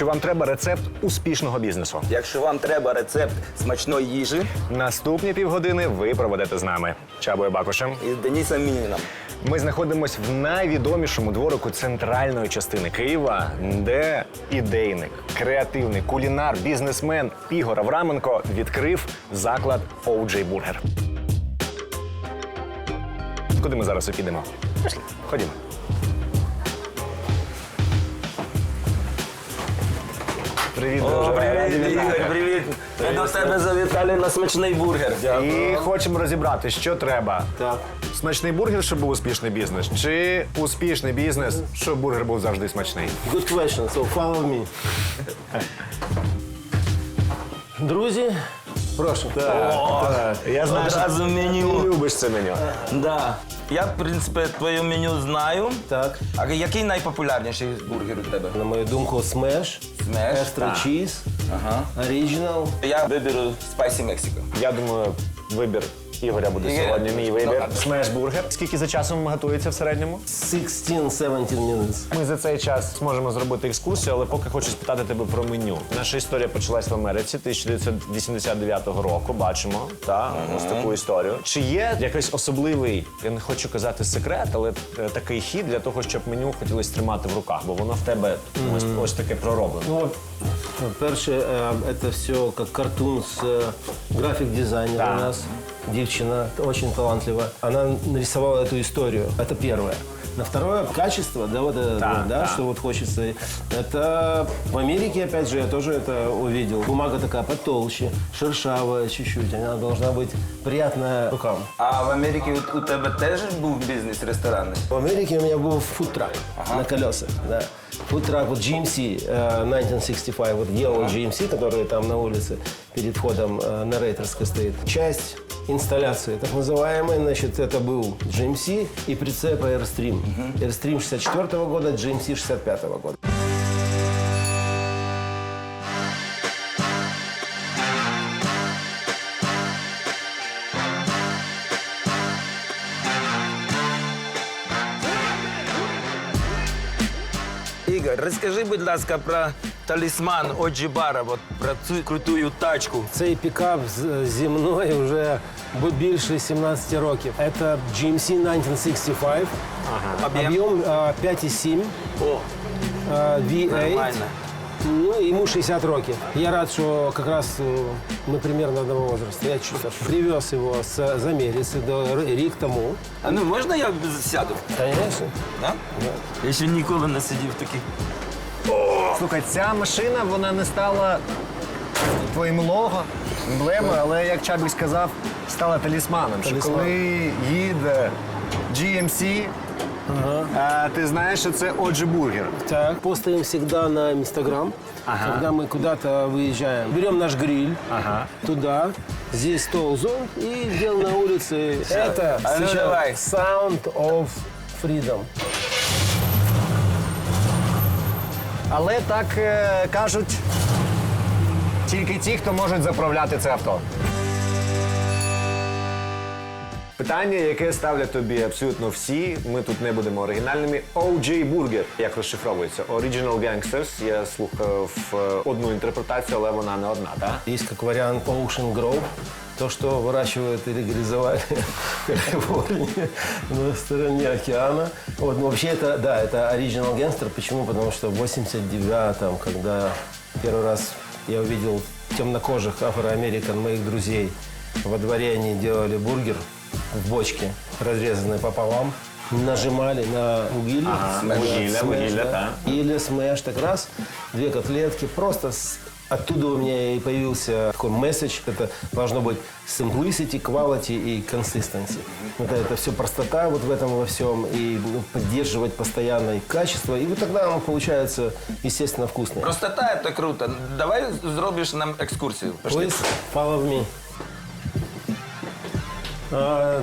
Якщо вам треба рецепт успішного бізнесу, Якщо вам треба рецепт смачної їжі наступні півгодини ви проведете з нами. Чабою Бакушем. із Денисом Мініном. Ми знаходимося в найвідомішому дворику центральної частини Києва, де ідейник, креативний кулінар, бізнесмен Ігор Авраменко відкрив заклад OJ Burger. Куди ми зараз і підемо? Пішли, ходімо. Привіт, О, друже. Раді привіт, вітати. Ігор, привіт. Ми до тебе завітали на смачний бургер. І хочемо розібрати, що треба. Так. Смачний бургер, щоб був успішний бізнес, чи успішний бізнес, щоб бургер був завжди смачний. Good question. So follow me. Друзі, прошу. Я знаю, що Одразу ти любиш це меню. Да. Я, в принципі, твоє меню знаю. Так. А який найпопулярніший бургер у тебе? На мою думку, Smash, Smash, екстра так. Cheese, Ага. Original. Я виберу Spicy Mexico. Я думаю, вибір Ігоря буде Ігор, сьогодні. Мій вибір. добре. Смеш бургер. Скільки за часом готується в середньому? 16-17 minutes. Ми за цей час зможемо зробити екскурсію, але поки хочу спитати тебе про меню. Наша історія почалась в Америці 1989 року. Бачимо та ось таку історію. Чи є якийсь особливий, я не хочу казати секрет, але е, такий хід для того, щоб меню хотілося тримати в руках, бо воно в тебе ось, ось таке пророблено. Ну, вот, перше, э, это все как картун с э, график-дизайнер Да. у нас. Девчина очень талантлива. Она нарисовала эту историю. Это первое. На второе качество, да, вот это, Да, да, да. что вот хочется. Это в Америке, опять же, я тоже это увидел. Бумага такая потолще, шершавая чуть-чуть. Она должна быть приятная рукам. А в Америці у, у тебе теж був бізнес ресторанний? В Америке у меня был фудтрак на колесах. Да. Фудтрак, вот GMC э, 1965, вот Yellow GMC, который там на улице перед входом э, на Рейтерской стоит. Часть инсталляции, так называемой, значит, это был GMC и прицеп Airstream. Airstream 64 года, GMC 65 года. будь ласка, про талісман Оджі Бара, от про цю крутую тачку. Цей пікап з- земной уже бу- більше 17 років. Это GMC 1965. Об'єм? Об'єм а, 5,7. О, а, V8. нормально. Ну, йому 60 років. Я рад, що якраз е, ми примерно одного возрасту. Я чуть привез його з, з Америці до рік тому. А ну можна я сяду? Конечно. Да? Я ще ніколи не сидів в таких. Слухай, ця машина вона не стала твоїм лого, емблемою, але як Чабік сказав, стала талісманом. Що Талісман. коли їде GMC, а, ти знаєш, що це Оджі Бургер. Так. Постаем всегда на Инстаграм, Ага. когда мы куда-то выезжаем. Берем наш гриль Ага. туда, здесь стол зон и делаем на улице. Это А ну сейчас давай. Sound of Freedom. Але так е, кажуть тільки ті, хто можуть заправляти це авто. Питання, яке ставлять тобі абсолютно всі, ми тут не будемо оригінальними. OJ Burger, як розшифровується? Original Gangsters. Я слухав е, одну інтерпретацію, але вона не одна, так? Есть как вариант Ocean Grove, то, что выращивают и легализовали в Калифорнии на стороне океана. Вот, но вообще это, да, это Original Gangster. Почему? Потому что в 89-м, когда первый раз я увидел темнокожих афроамерикан, моих друзей, во дворе они делали бургер в бочке, разрезанный пополам, нажимали на угиль, Ага, вугілля, смеш, вугілля, да. так. Или смеш, так раз, две котлетки, просто с- оттуда у меня и появился такой месседж. Это должно быть simplicity, quality и consistency. Вот это все простота вот в этом во всем и ну, поддерживать постоянно и качество. И вот тогда оно получается, естественно, вкусное. Простота це круто. Давай зробиш нам екскурсію. Пішли. Please follow me.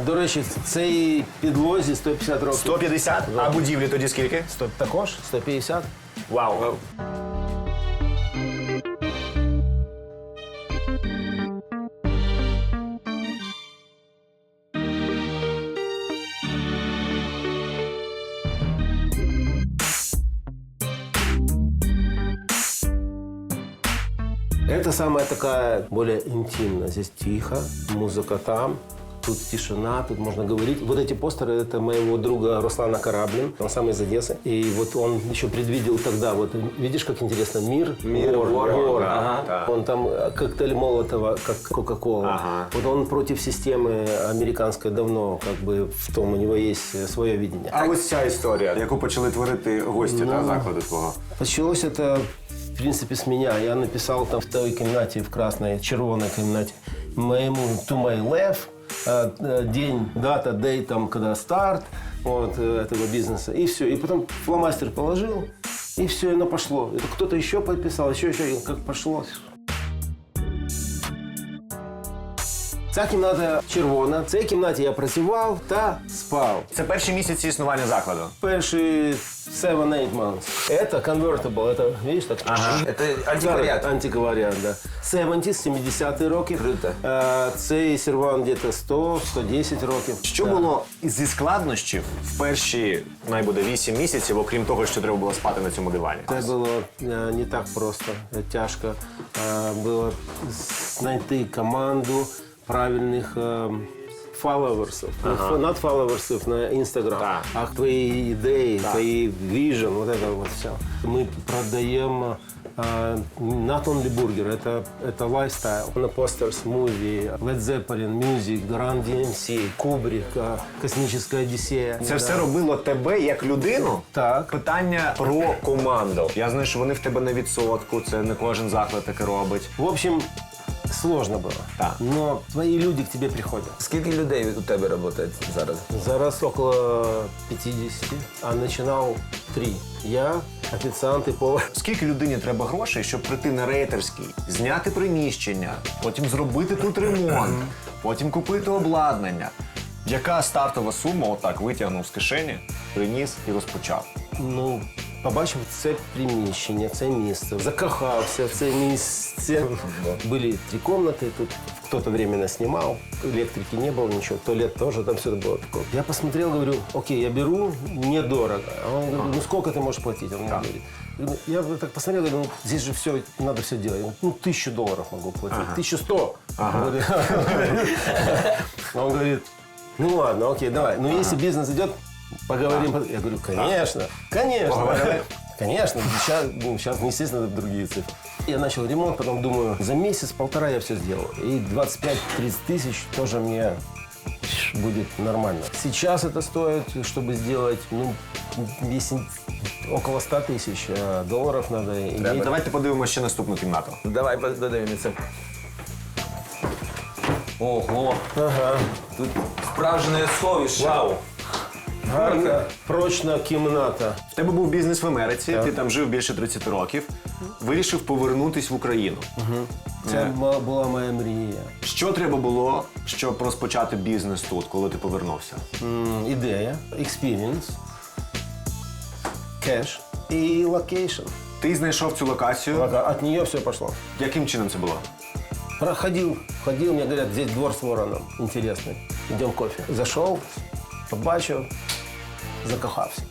До речі, цей підлозі 150 років. 150? А будівлі тоді скільки? Сто- Також 150. Вау. Это самая такая более интимная. Здесь тихо, музыка там. Тут тишина, тут можно говорить. Вот эти постеры – это моего друга Руслана Кораблин. Он сам из Одессы. И вот он еще предвидел тогда, вот видишь, как интересно, мир, Мир вор, вора. вор. Ага, да. Он там э, коктейль Молотова, как Кока-Кола. Ага. Вот он против системы американской давно, как бы в том, у него есть э, свое видение. А ось ця історія, яку почали творити гості та закладу твого. Началось это, в принципе, с меня. Я написал там в той комнате, в красной, червоной комнате, моему to my left, э, э, день, дата, дей, там, когда старт вот, э, этого бизнеса. И все. И потом фломастер положил, и все, и оно пошло. Это кто-то еще подписал, еще, еще, и как пошло. Ця кімната червона, в цій кімнаті я працював та спав. Це перші місяці існування закладу. Перші 7-8 months. Это convertible, это, видишь, так? Это антиквариат. Старий Антикваріат, да. 70 70 років. Круто. Е, Цей серван десь 100-110 років. Що Да. було зі складнощів в перші найбуде 8 місяців, окрім того, що треба було спати на цьому дивані? Це було е, не так просто, е, тяжко. Е, Було знайти команду правильних е, фолловерсів. Не Not фолловерсів на Інстаграм, Так. а твої ідеї, твої vision, вот это вот все. Мы продаем э, not only бургер, это, это lifestyle. На постерс, муви, Led Zeppelin, Music, Run DMC, Кубрик, э, Космическая Одиссея. Це все робило тебе як людину. Так. Питання про команду. Я знаю, що вони в тебе на відсотку. Це не кожен заклад таке робить. В общем, сложно было. Так. Но твои люди к тебе приходят. Скільки людей у тебе працює зараз? Зараз около 50, а начинал три. Я, офіціанти и повар. Скільки людині треба грошей, щоб прийти на рейтерський, зняти приміщення, потім зробити тут ремонт, потім купити обладнання? Яка стартова сума отак витягнув з кишені, приніс і розпочав? Ну, побачив це приміщення, це місце, закохався в це місце. Были три комнаты, тут кто-то временно снимал, электрики не было, ничего, туалет тоже, там все было такое. Я посмотрел, говорю, окей, я беру, недорого. А он говорит, ну сколько ты можешь платить? Он мне говорит. Я говорю, так посмотрел, говорю, ну здесь же все, надо все делать. Ну, тысячу долларов могу платить, тысячу сто. Говорю. Он говорит, ну ладно, окей, давай. Но если бизнес идет, поговорим. Я говорю, конечно, конечно. Конечно, сейчас, ну, сейчас, естественно, это другие цифры. Я начал ремонт, потом думаю, за месяц-полтора я все сделал. И 25-30 тысяч тоже мне будет нормально. Сейчас это стоит, чтобы сделать, ну, если около 100 тысяч э, долларов надо иметь. Давайте подивимося ще наступну кімнату. Давай подивимося. Ого, Ага. тут справжнє сховище. Вау. Гарна, прочна кімната. В тебе був бізнес в Америці, ти там жив більше 30 років. Вирішив повернутись в Україну. Це м- була моя мрія. Що треба було, щоб розпочати бізнес тут, коли ти повернувся? М, Ідея, experience, кеш і локейшн. Ти знайшов цю локацію. От нее все пошло. Яким чином це було? Проходил, ходил, мне говорят, здесь двор с вороном интересный. Идем кофе. Зашел, побачив, закохався.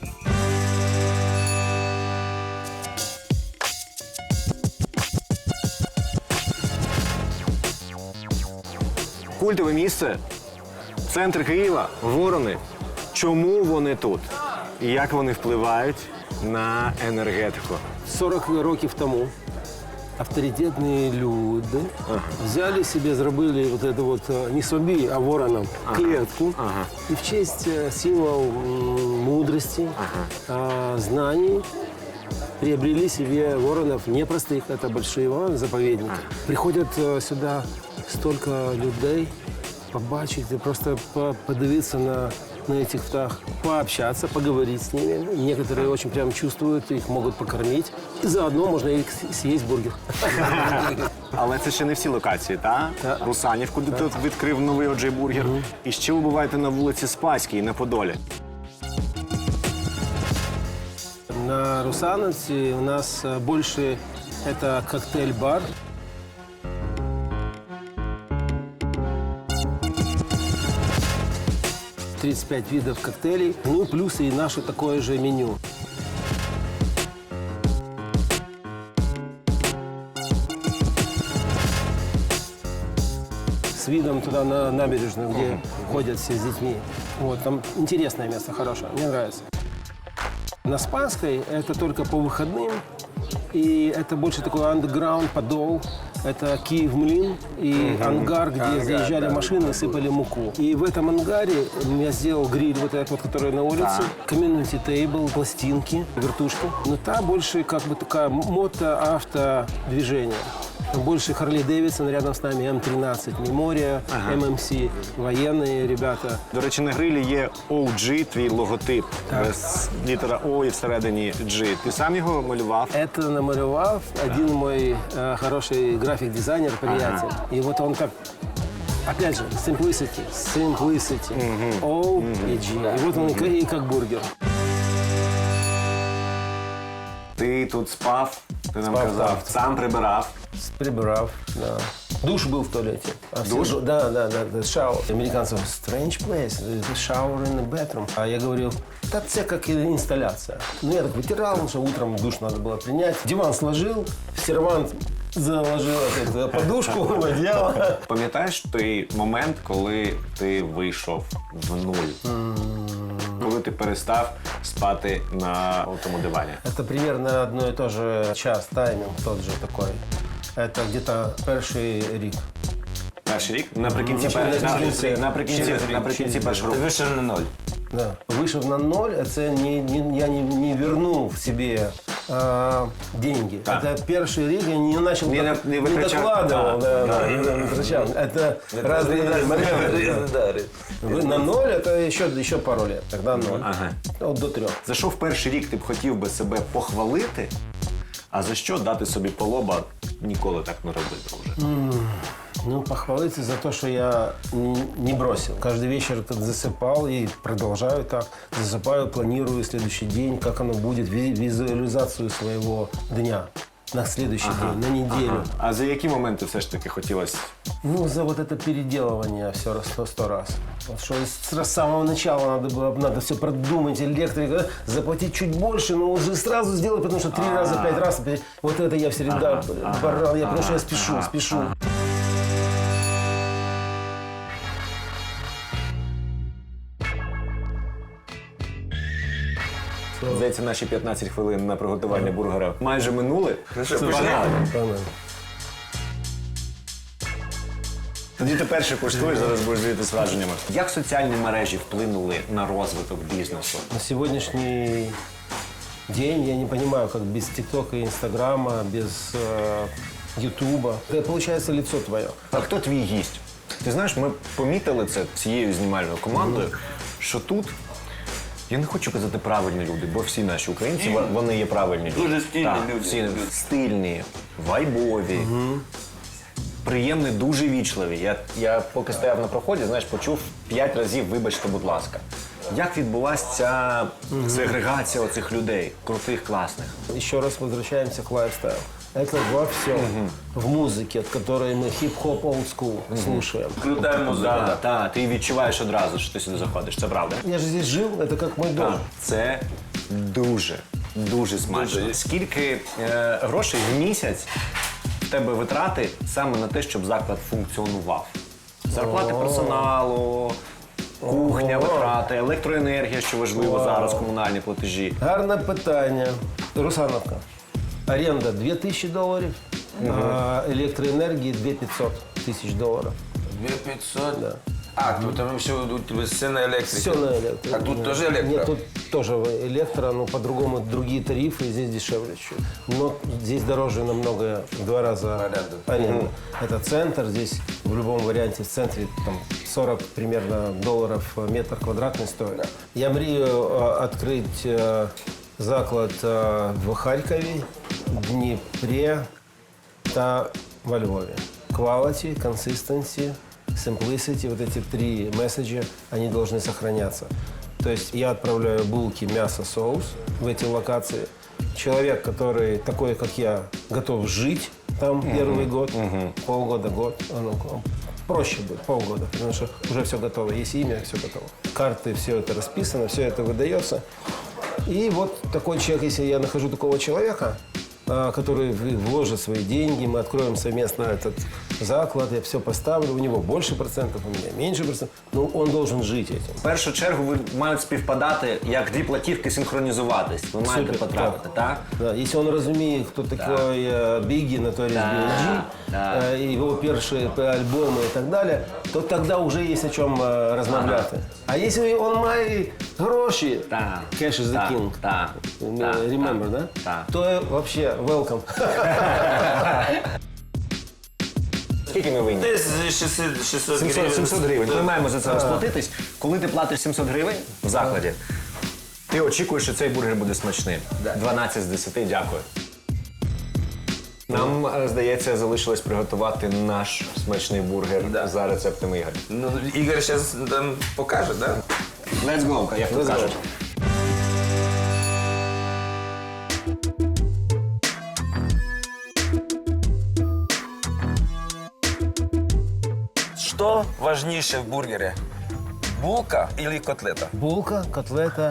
Культове місце, центр Києва, ворони. Чому вони тут? І як вони впливають на енергетику? 40 років тому авторитетні люди взяли себе, зробили вот это вот е, не собі, а воронам клетку. І в честь е, символ м, мудрости, а, знаний приобрели себе воронов непростых, это большие вороны, заповедники. Приходят э, сюда столько людей, побачить, просто по- подивитися на, на этих птах, пообщаться, поговорить с ними. Некоторые очень прям чувствуют, их могут покормить. И заодно можно и с- съесть бургер. Але це ще не всі локації, та? Та. Русанівку, де тут відкрив новий оджей бургер. І ще ви буваєте на вулиці Спаській, на Подолі. На Русановце у нас э, больше это коктейль-бар. 35 видов коктейлей. Ну, плюс и наше такое же меню. С видом туда на набережную, где ходят все с детьми. Вот, там интересное место, хорошее, мне нравится. На Спасской это только по выходным. и это больше такой андеграунд, подол. Это Киев-Млин и ангар, где заезжали машины и сыпали муку. И в этом ангаре я сделал гриль вот этот вот, который на улице, комьюнити тейбл, пластинки, вертушки. Но та больше как бы такая мото-автодвижение. Больше Харли Дэвидсон рядом с нами, М13, Мемория, ММС, военные ребята. До речі, на грилі є OG, твій логотип. Без літера О і всередині G. Ти сам його малював? Это намалевал один мой э, хороший график-дизайнер, приятель. И вот он как Опять же, simplicity, simplicity, O и G. И вот он и как- и как бургер. Ти тут спав, ти нам Спав, казав, так. сам прибирав. Прибрав, да. Душ был в туалете. А все Душ? ду- Да, да, да, да, шаур. Американцев strange place, the shower in the bedroom. А я говорил, да це как и инсталляция. Ну, я так вытирал, потому что утром душ надо было принять. Диван сложил, сервант заложил эту подушку, одеяло. Пам'ятаєш той момент, коли ти вийшов в нуль? Коли ти перестав спати на тому дивані? Это примерно одно и то же час, тайминг тот же такой. Это где-то перший рік. Перший рік? Наприкінці, пер- рік. наприкінці, наприкінці, першого першого Ти вийшов на ноль. Да. Вышел на ноль, это не, не- я не, не вернул себе а, деньги. Так. Это первый рік я не начал, Не док- на- не не витрачав. докладывал, Да. да, да, не витрачав. Это разные моменты. Вы На ноль это еще, еще пару лет, тогда ноль. Ага. Вот до трех. За що в перший рік ти б хотів би себе похвалити, а за що дати собі по лоба ніколи так не роби, друже? Ну, похвалиться за то, что я не бросил. Каждый вечер так засыпал и продолжаю так. Засыпаю, планирую следующий день, как оно будет, ви- визуализацию своего дня на следующий день, на неделю. А за які моменти все ж таки хотілося? Ну, за вот это переделывание все раз, сто, сто раз. Вот что с, самого начала надо было, надо все продумать, электрика, заплатить чуть больше, но уже сразу сделать, потому что три раза, пять раз. Вот это я всегда брал, я, потому что я спешу, спешу. Здається, наші 15 хвилин на приготування бургера майже минули. Це. Понятно. Тоді ти перший куштуєш, зараз будеш дивити з враженнями. Як соціальні мережі вплинули на розвиток бізнесу? На сегодняшний день я не понимаю, как без ТикТока и Инстаграма, без э, Ютуба. Это получается лицо твое. А хто твій гість? Ти знаєш, ми помітили це цією знімальною командою, що тут. Я не хочу казати правильні люди, бо всі наші українці во- вони є правильні люди. Дуже стильні Так, люди. Всі стильні, вайбові, приємні, дуже вічливі. Я, я поки стояв на проході, знаєш, почув п'ять разів, вибачте, будь ласка. Як відбулася ця сегрегація оцих людей, крутих, класних? Еще раз возвращаемся к лайфстайлу. Это во всем. В музыке, от которой мы хип-хоп old school слушаем. Крута музика. Так, так, ти відчуваєш одразу, що ти сюди заходиш. Це правда. Я же здесь жил, это как мой дом. Так, це дуже, дуже смачно. Дуже. Скільки е, грошей в місяць в тебе витрати саме на те, щоб заклад функціонував? Зарплати персоналу, кухня, витрати, електроенергія, що важливо зараз, комунальні платежі. Гарне питання. Русановка. Аренда 2000 долларов, а электроэнергии 2500 тысяч долларов. 2500? Да. А, тут там все, тебе все на електриці. Все на электро. А тут тоже электро? Нет, тут тоже электро, но по-другому другие тарифы, и здесь дешевле чуть. Но здесь дороже намного, в два раза Аренда. аренда. Это центр, здесь в любом варианте в центре там 40 примерно долларов метр квадратный стоит. Я мрію э, открыть э, заклад э, в Харькове, Днепре та во Львове. Quality, consistency, simplicity, вот эти три месседжа, они должны сохраняться. То есть я отправляю булки, мясо, соус в эти локации. Человек, который такой, как я, готов жить там первый год, полгода, год, ну, проще будет, полгода, потому что уже все готово, есть имя, все готово. Карты, все это расписано, все это выдается. И вот такой человек, если я нахожу такого человека, который в- вложит свои деньги, мы откроем совместно этот заклад, я все поставлю, у него больше процентов, у меня меньше процентов, но он должен жить этим. В першу чергу ви мають співпадати, як дві платівки синхронізуватись. Ви маєте Супер, потрапити, так? Да, если он разумеет, кто такой э, Бигги, Notorious B.I.G., да. э, его первые п- альбомы и так далее, то тогда уже есть о чем э, размовляти. А если он має гроші, Так. cash is the Так, king, так, Э, так, remember, да? так. То э, вообще welcome. Скільки ми винні? Десь 600, 600 700, гривень. 700 гривень. Ми маємо за це розплатитись. Коли ти платиш 700 гривень в закладі, ти очікуєш, що цей бургер буде смачним. 12 з 10, дякую. Нам, е, здається, залишилось приготувати наш смачний бургер за рецептами Ігоря. Ну, Ігор зараз там покаже, да? Let's go, як то кажуть. Що важніше в бургері? Булка или котлета? Булка, котлета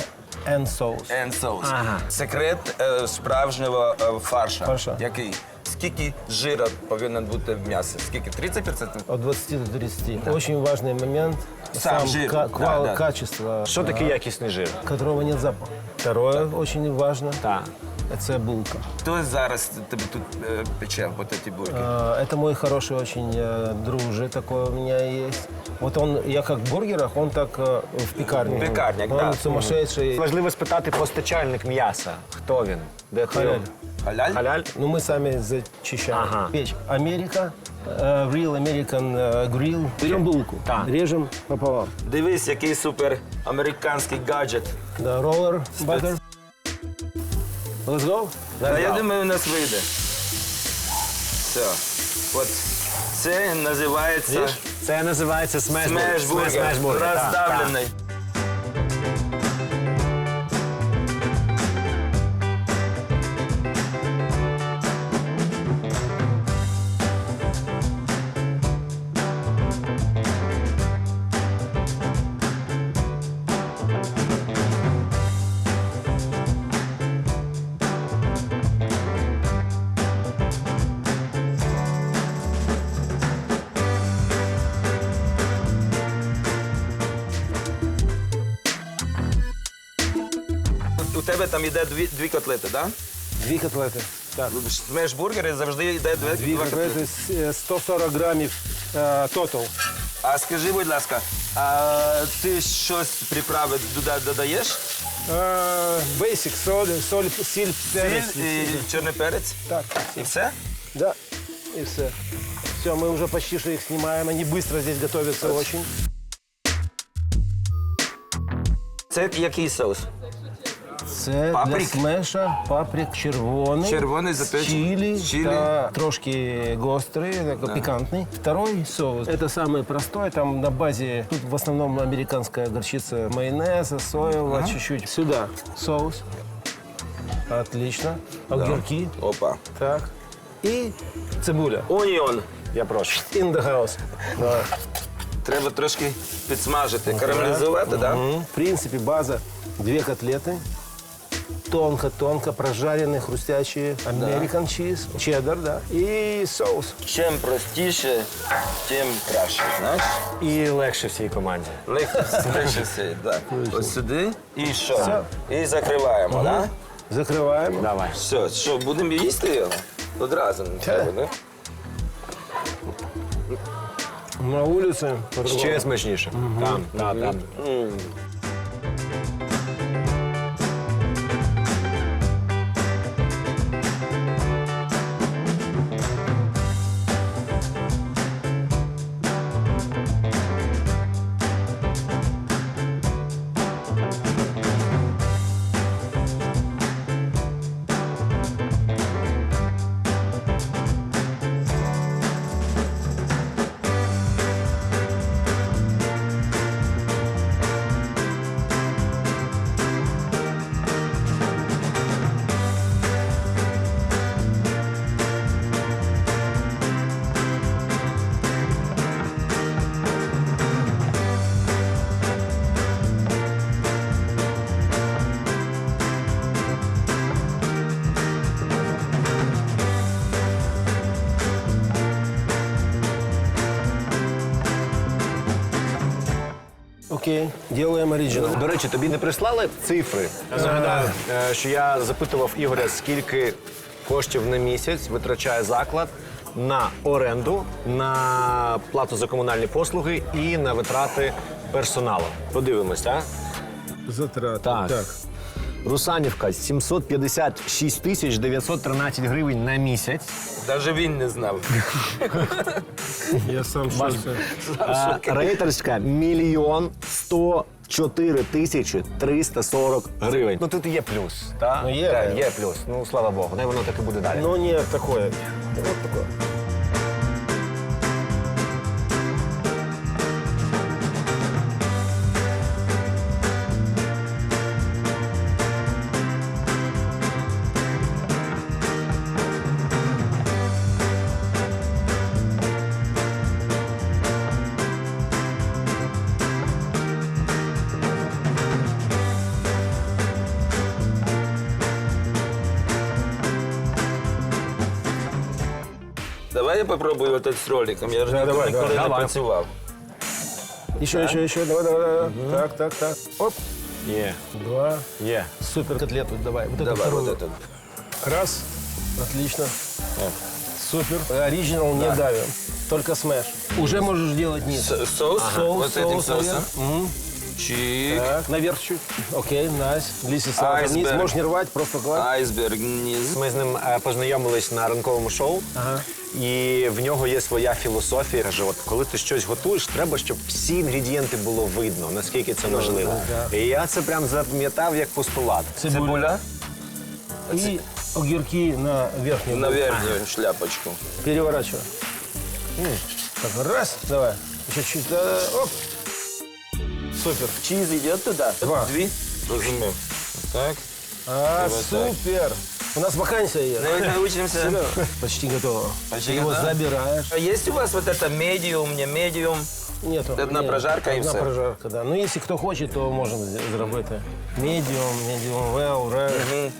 and соус. And sauce. Ага. Секрет е, справжнього е, фарша. Фарша. Який? Скільки жира повинно бути в м'ясі? Скільки? 30%? От 20 до 30. Очень важный момент. Сам жир. ка- Да, квал- да. качество, Що таке якісний жир? которого нет запаха. Второе очень важно. Так Это булка. Хто зараз тебе тут е, пече вот ці бургери? А, Это мой хороший очень э, дружи, такой у меня есть. Вот он, я как в бургерах, он так э, в пекарне. В пекарнях, он да. сумасшедший. Важливо спитати постачальник м'яса. Хто він? Де ти Халяль. його? Халяль? Халяль? Ну, мы сами зачищаем Ага. печь. Америка, э, Real American э, Grill. Берем булку, Так. режем пополам. Дивись, який супер американський гаджет. Да, роллер, butter. Let's go. Та я думаю, у нас вийде. Все. От це називається Це називається смеш-бургер. смеш-бургер. Роздавлений. Там йде дві, дві котлети, так? Две котлети. Так. Да? Смеш-бургери завжди йде дві, Дві котлети. котлети, с- е, 140 грамів е, тотал. А скажи, будь ласка, а ти щось приправи додаєш? Basic, соль, соль, сіль, перець. Сіль і чорний перець? Так, І все? да, и все. Все, мы уже почти что их снимаем. Они быстро здесь готовятся очень. Це який соус? Це Паприк? для смеша паприк червоний. Червоний, з запечений. чили, Чили. та трошки гострый, такой пикантный. Второй соус. Это самый простой, там на базе, тут в основном американская горчица майонеза, соевого, чуть-чуть. Сюда соус. Отлично. Огурки. Опа. Так. И цибуля. Оніон. Я прошу. In the house. Да. Треба трошки підсмажити, карамелізувати, так? Да? Мгм. В принципе, база две котлеты. Тонко-тонко прожаренные, хрустящие. American cheese, чеддер, да. И соус. Чим простіше, тим краще, знаєш? І легше всій команді. Легше легше все, так. Ось сюди. І що? І закриваємо, так? Закрываем. Давай. Все, що, будемо їсти його? Одразу не треба, не? На улице. Ще смачніше. Там, там, там. Делаем оригинал. До речі, тобі не прислали цифри? Я нагадаю, е, що я запитував Ігоря, скільки коштів на місяць витрачає заклад на оренду, на плату за комунальні послуги і на витрати персоналу. Подивимось, так? Затраты. Так. Русанівка 756 тисяч 913 гривень на місяць. Навіть він не знав. Я сам сейчас... А, рейтерська мільйон 104 тисячі 340 гривень. Ну тут є плюс, так? Ну, є. Так, є плюс. Ну слава Богу, дай воно так і буде далі. Но не такое. Вот такое. Давай я попробую этот з роликом. Я ж Да, давай, ніколи давай. не Давай. працював. Еще, еще, еще. Давай, давай, давай. Так, так, так. Оп. Є, Два. є. Супер котлету давай. Вот это Давай вторую. вот этот. Раз. Отлично. Супер. Оригинал не давим. Только смеш. Уже можешь делать низ. С- Соус? Соус, Вот этим соус, соусом. наверх. Мгм. Чик. Так, наверх чуть. Окей, найс. Лиси салата вниз. Айсберг. Можешь не рвать, просто кладь. Айсберг низ. Ми з ним е, познайомились на ранковому шоу, Ага. і в нього є своя філософія. Каже, от коли ти щось готуєш, треба, щоб всі інгредієнти було видно, наскільки це важливо. І я це прям запам'ятав як постулат. Цибуля И огурки на верхнюю. на верхнюю шляпочку. Переворачивай. Так, раз, давай. Еще чуть. да, Оп. Супер. Чиз йде туди? Два. Дві? Розумів. Так. А, Давай так. супер. У нас вакансия есть. Давай научимся. Серьёзно? Почти готово. Почти Ты его готово? забираешь. А есть у вас вот это медиум, не медиум? Нету. Одна Нет, прожарка и Одна всё. прожарка, да. Ну, если кто хочет, то можно зробити. Medium, medium well, rare,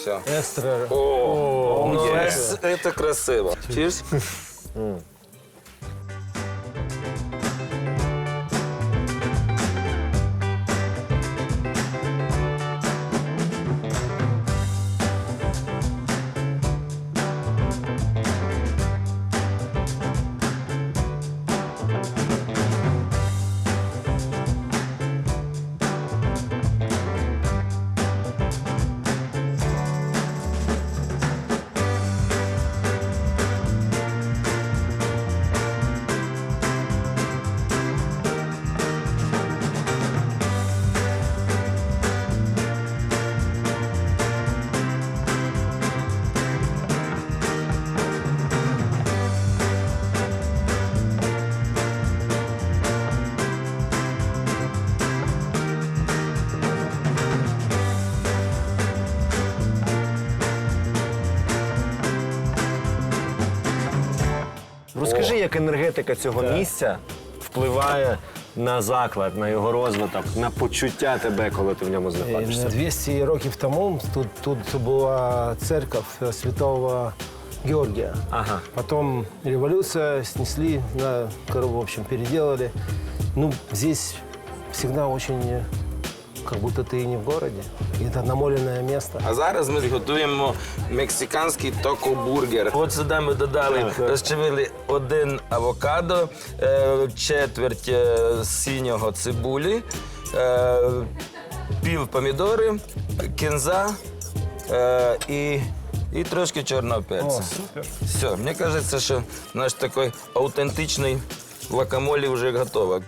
Все. extra. О, ну, є. это, это красиво. Cheers. як енергетика цього місця впливає на заклад, на його розвиток, на почуття тебе, коли ти в ньому Е, знаходишся. 200 років тому тут, тут була церковь святого Георгия. Ага. Потом революция, снесли, на, в общем, переделали. Ну, здесь всегда очень, как будто ты и не в городе. И это намоленное место. А зараз ми готуємо мексиканський токо-бургер. От сюди ми додали, розчавили один авокадо, е, четверть е, синього цибулі, е, пів помідори, кінза е, і, і трошки чорного перця. супер. Все, мені кажеться, що наш такий аутентичний гуакамолі вже готовий.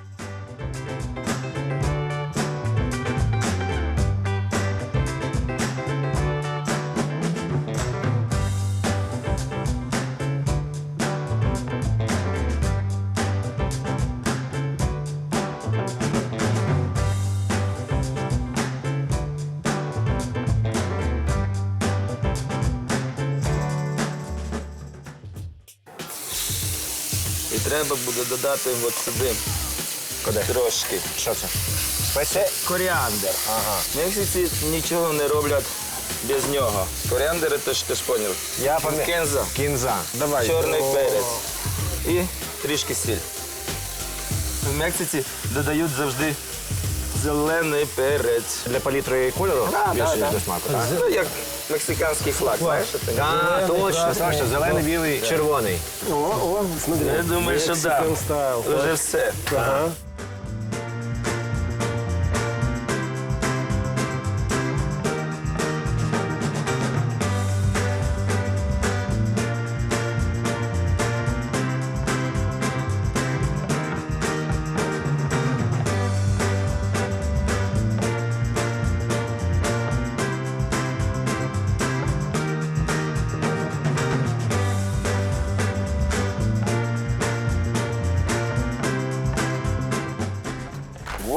Треба додати от сюди трошки. Що це? Спеція? Коріандр. Ага. Мексиці нічого не роблять без нього. Коріандр це ж ти ж поняв. Я пам'ятаю. Кенза, Кінза. Давай. чорний перець і трішки сіль. В Мексиці додають завжди зелений перець. Для палітри кольору Да, більше да, до смаку, так? Ну, як мексиканський флаг, знаєш? що це? А, точно, точно. Зелений, білий, червоний. О, о, смотри. Я думаю, що так. Вже все. Ага.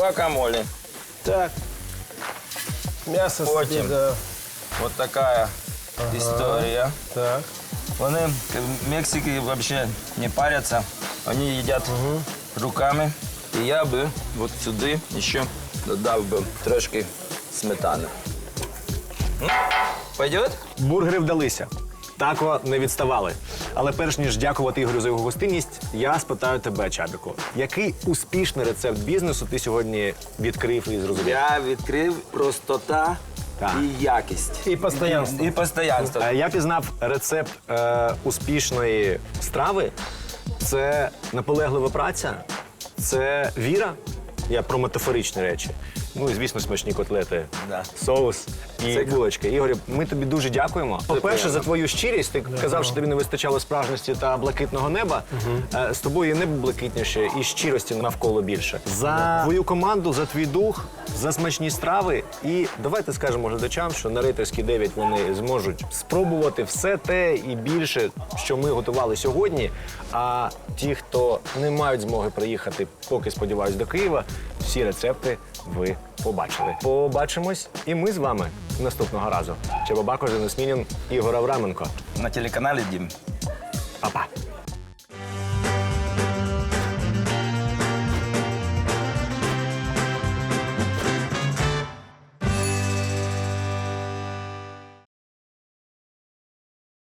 Гуакамоле. Так. Мясо Очень. с- да. Вот такая история. Так. Вони в Мексиці взагалі не паряться. Вони їдять руками. І я би от сюди ще додав би трошки сметани. Пойдет? Бургери вдалися. Тако не відставали. Але перш ніж дякувати Ігорю за його гостинність, я спитаю тебе, Чабіку, який успішний рецепт бізнесу ти сьогодні відкрив і зрозумів? Я відкрив простота Так. і якість. І постоянство. І, і постоянство. Е, Я пізнав рецепт е, успішної страви. Це наполеглива праця, це віра. Я про метафоричні речі. Ну і звісно, смачні котлети, Да. соус і Це- булочки. Ігорю, ми тобі дуже дякуємо. По-перше, за твою щирість. Ти казав, що тобі не вистачало справжності та блакитного неба. Е, З тобою і небо блакитніше, і щирості навколо більше. За твою команду, за твій дух, за смачні страви. І давайте скажемо глядачам, що на рейтерській 9 вони зможуть спробувати все те і більше, що ми готували сьогодні. А ті, хто не мають змоги приїхати, поки сподіваюсь, до Києва, всі рецепти ви побачили. Побачимось і ми з вами наступного разу. Чебабако, Женис Мінін, Ігор Авраменко. На телеканалі Дім. Па-па.